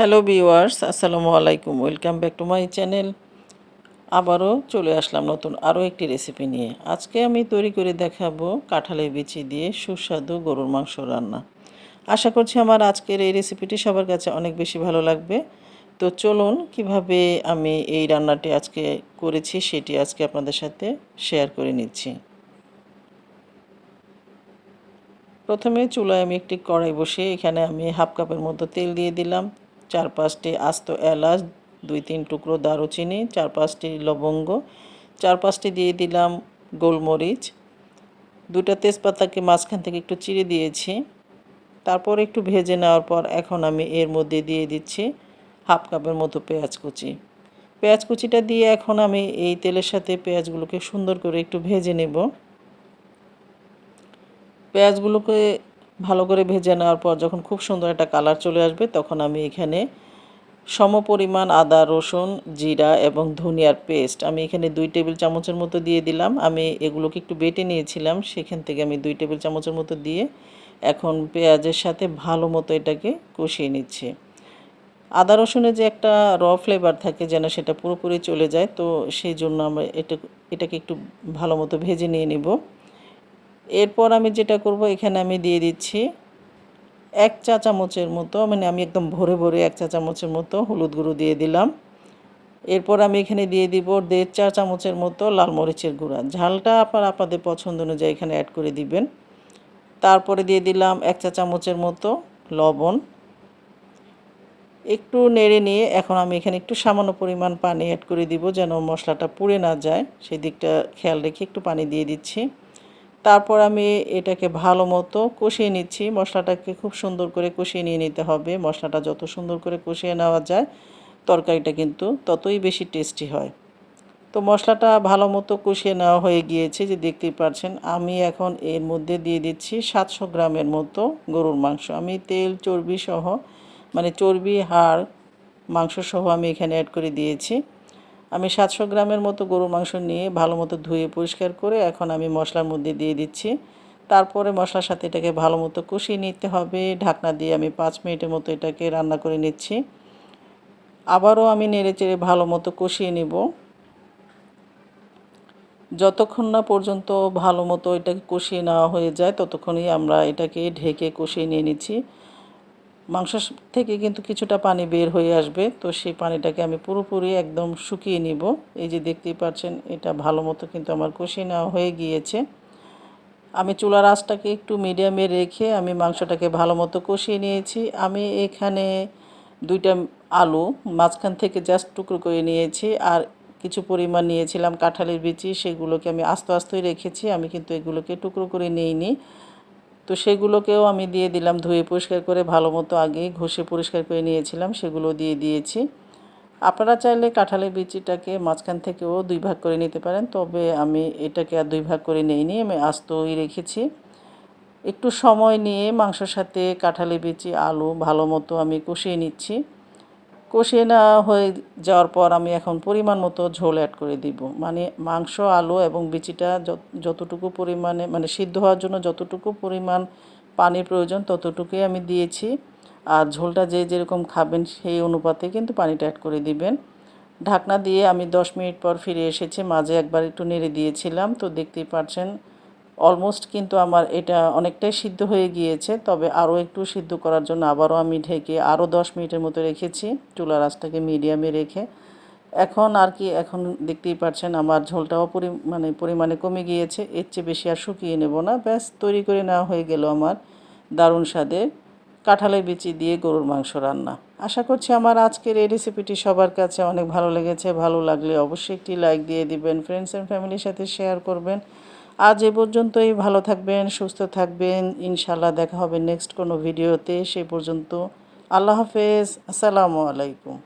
Hello viewers আসসালামু আলাইকুম welcome back to my channel আবারও চলে আসলাম নতুন আরও একটি রেসিপি নিয়ে। আজকে আমি তৈরি করে দেখাবো কাঁঠালের বিচি দিয়ে সুস্বাদু গরুর মাংস রান্না। আশা করছি আমার আজকের এই রেসিপিটি সবার কাছে অনেক বেশি ভালো লাগবে। তো চলুন, কীভাবে আমি এই রান্নাটি আজকে করেছি সেটি আজকে আপনাদের সাথে শেয়ার করে নিচ্ছি। প্রথমে চুলায় আমি একটি কড়াই বসিয়ে এখানে আমি হাফ কাপের মতো তেল দিয়ে দিলাম। চার পাঁচটি আস্ত এলাচ দুই তিন টুকরো দারুচিনি চার পাঁচটি লবঙ্গ চার পাঁচটি দিয়ে দিলাম গোলমরিচ। দুটা তেজপাতাকে মাঝখান থেকে একটু চিড়ে দিয়েছি। তারপর একটু ভেজে নেওয়ার পর এখন আমি এর মধ্যে দিয়ে দিচ্ছি হাফ কাপের মতো পেঁয়াজ কুচি। পেঁয়াজ কুচিটা দিয়ে এখন আমি এই তেলের সাথে পেঁয়াজগুলোকে সুন্দর করে একটু ভেজে নেব। পেঁয়াজগুলোকে ভালো করে ভেজে নেওয়ার পর যখন খুব সুন্দর একটা কালার চলে আসবে, তখন আমি এখানে সম পরিমাণ আদা, রসুন, জিরা এবং ধনিয়ার পেস্ট আমি এখানে দুই টেবিল চামচের মতো দিয়ে দিলাম। আমি এগুলোকে একটু বেটে নিয়েছিলাম, সেখান থেকে আমি দুই টেবিল চামচের মতো দিয়ে এখন পেঁয়াজের সাথে ভালো মতো এটাকে কষিয়ে নিচ্ছি। আদা, রসুনের যে একটা র ফ্লেভার থাকে যেন সেটা পুরোপুরি চলে যায়, তো সেই জন্য আমরা এটা এটাকে একটু ভালো মতো ভেজে নিয়ে নিব। এরপর আমি যেটা করব, এখানে আমি দিয়ে দিচ্ছি এক চা চামচের মতো মানে আমি একদম ভরে ভরে এক চা চামচের মতো হলুদ গুঁড়ো দিয়ে দিলাম। এরপর আমি এখানে দিয়ে দিব দেড় চা চামচের মতো লাল মরিচের গুঁড়া। ঝালটা আপনার আপনাদের পছন্দ অনুযায়ী এখানে অ্যাড করে দিবেন। তারপরে দিয়ে দিলাম এক চা চামচের মতো লবণ। একটু নেড়ে নিয়ে এখন আমি এখানে একটু সামান্য পরিমাণ পানি অ্যাড করে দিব যেন মশলাটা পুড়ে না যায়। সেই দিকটা খেয়াল রেখে একটু পানি দিয়ে দিচ্ছি। তারপর আমি এটাকে ভালো মতো কষিয়ে নিচ্ছি। মশলাটাকে খুব সুন্দর করে কষিয়ে নিয়ে নিতে হবে। মশলাটা যত সুন্দর করে কষিয়ে নেওয়া যায়, তরকারিটা কিন্তু ততই বেশি টেস্টি হয়। তো মশলাটা ভালো মতো কষিয়ে নেওয়া হয়ে গিয়েছে, যে দেখতেই পাচ্ছেন আমি এখন এর মধ্যে দিয়ে দিচ্ছি সাতশো গ্রামের মতো গরুর মাংস। আমি তেল চর্বি সহ মানে চর্বি, হাড় মাংস সহ আমি এখানে অ্যাড করে দিয়েছি। আমি সাতশো গ্রামের মতো গরু মাংস নিয়ে ভালো মতো ধুয়ে পরিষ্কার করে এখন আমি মশলার মধ্যে দিয়ে দিচ্ছি। তারপরে মশলার সাথে এটাকে ভালো মতো কষিয়ে নিতে হবে। ঢাকনা দিয়ে আমি পাঁচ মিনিটের মতো এটাকে রান্না করে নিচ্ছি। আবারও আমি নেড়ে চেড়ে ভালো মতো কষিয়ে নিব। যতক্ষণ না পর্যন্ত ভালো মতো এটাকে কষিয়ে নেওয়া হয়ে যায়, ততক্ষণই আমরা এটাকে ঢেকে কষিয়ে নিয়ে নিচ্ছি। মাংস থেকে কিন্তু কিছুটা পানি বের হয়ে আসবে। তো সেই পানিটাকে আমি পুরোপুরি একদম শুকিয়ে নিব। এই যে দেখতেই পাচ্ছেন, এটা ভালো মতো কিন্তু আমার কষিয়ে নেওয়া হয়ে গিয়েছে। আমি চুলার আঁচটাকে একটু মিডিয়ামে রেখে আমি মাংসটাকে ভালো মতো কষিয়ে নিয়েছি। আমি এখানে দুইটা আলু মাঝখান থেকে জাস্ট টুকরো করে নিয়েছি আর কিছু পরিমাণ নিয়েছিলাম কাঁঠালের বিচি। সেগুলোকে আমি আস্তে আস্তেই রেখেছি। আমি কিন্তু এগুলোকে টুকরো করে নিইনি। তো সেগুলোকেও আমি দিয়ে দিলাম, ধুয়ে পরিষ্কার করে ভালো মতো আগে ঘষে পরিষ্কার করে নিয়েছিলাম, সেগুলো দিয়ে দিয়েছি। আপনারা চাইলে কাঁঠালের বিচিটাকে মাঝখান থেকেও দুই ভাগ করে নিতে পারেন, তবে আমি এটাকে আর দুই ভাগ করে নিইনি, আমি আস্তই রেখেছি। একটু সময় নিয়ে মাংসর সাথে কাঁঠালের বিচি, আলু ভালো মতো আমি কষিয়ে নিচ্ছি। কষিয়ে নেওয়া হয়ে যাওয়ার পর আমি এখন পরিমাণ মতো ঝোল অ্যাড করে দিব। মানে মাংস, আলু এবং বিচিটা যতটুকু পরিমাণে মানে সিদ্ধ হওয়ার জন্য যতটুকু পরিমাণ পানির প্রয়োজন ততটুকুই আমি দিয়েছি। আর ঝোলটা যে যেরকম খাবেন সেই অনুপাতে কিন্তু পানিটা অ্যাড করে দিবেন। ঢাকনা দিয়ে আমি দশ মিনিট পর ফিরে এসেছি। মাঝে একবার একটু নেড়ে দিয়েছিলাম। তো দেখতেই পাচ্ছেন অলমোস্ট কিন্তু আমার এটা অনেকটাই সিদ্ধ হয়ে গিয়েছে, তবে আরও একটু সিদ্ধ করার জন্য আবারও আমি ঢেকে আরও দশ মিনিটের মতো রেখেছি, চুলার আঁচটাকে মিডিয়ামে রেখে। এখন আর কি, এখন দেখতেই পাচ্ছেন আমার ঝোলটাও পরি মানে পরিমাণে কমে গিয়েছে, এর চেয়ে বেশি আর শুকিয়ে নেব না, ব্যাস তৈরি করে নেওয়া হয়ে গেল আমার দারুণ স্বাদের কাঁঠালের বিচি দিয়ে গরুর মাংস রান্না। আশা করছি আমার আজকের এই রেসিপিটি সবার কাছে অনেক ভালো লেগেছে, ভালো লাগলে অবশ্যই একটি লাইক দিয়ে দিবেন ফ্রেন্ডস অ্যান্ড ফ্যামিলির সাথে শেয়ার করবেন। আজ এ পর্যন্তই। ভালো থাকবেন, সুস্থ থাকবেন। ইনশাল্লাহ দেখা হবে নেক্সট কোনো ভিডিওতে সে পর্যন্ত আল্লাহ হাফেজ। আসসালামু আলাইকুম।